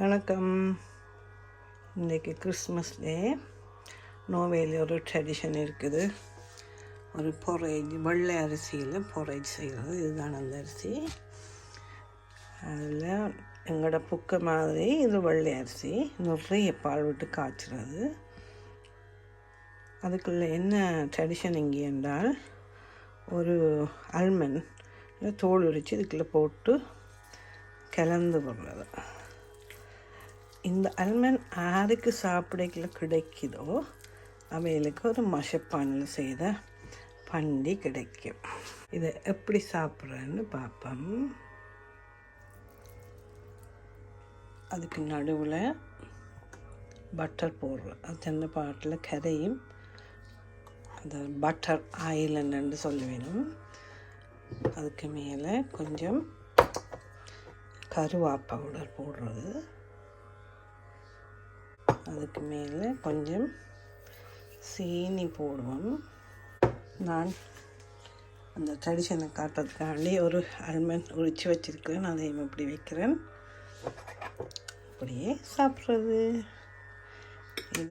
வணக்கம். இன்றைக்கி கிறிஸ்மஸ் டே நோவேல ஒரு ட்ரெடிஷன் இருக்குது. ஒரு பொரேஜ் வெள்ளை அரிசியில் பொரேஜ் செய்கிறது இதுதான் அந்த அரிசி. அதில் எங்களோட புக்க மாதிரி இது வெள்ளை அரிசி. நிறைய பால் விட்டு காய்ச்சுறது. அதுக்குள்ளே என்ன ட்ரெடிஷன் இங்கே என்றால் ஒரு அல்மன் தோல் உரித்து இதுக்குள்ளே போட்டு கலந்து விடுறது. இந்த அல்மண்ட் யாருக்கு சாப்பிடக்கல கிடைக்குதோ அவைகளுக்கு ஒரு மஷப்பானில் செய்த பண்டி கிடைக்கும். இதை எப்படி சாப்பிட்றேன்னு பார்ப்போம். அதுக்கு நடுவில் பட்டர் போடுறோம். அது சின்ன பாட்டில் கரையும். அந்த பட்டர் ஆயிலன்னு சொல்ல வேணும். அதுக்கு மேலே கொஞ்சம் கருவா பவுடர் போடுறது. அதுக்கு மேலே கொஞ்சம் சீனி போடுவோம். நான் அந்த ட்ரெடிஷனை காட்டுறதுக்காண்டி ஒரு அல்மண்ட் உரித்து வச்சுருக்கிறேன். அதையும் இப்படி வைக்கிறேன். அப்படியே சாப்பிட்றது.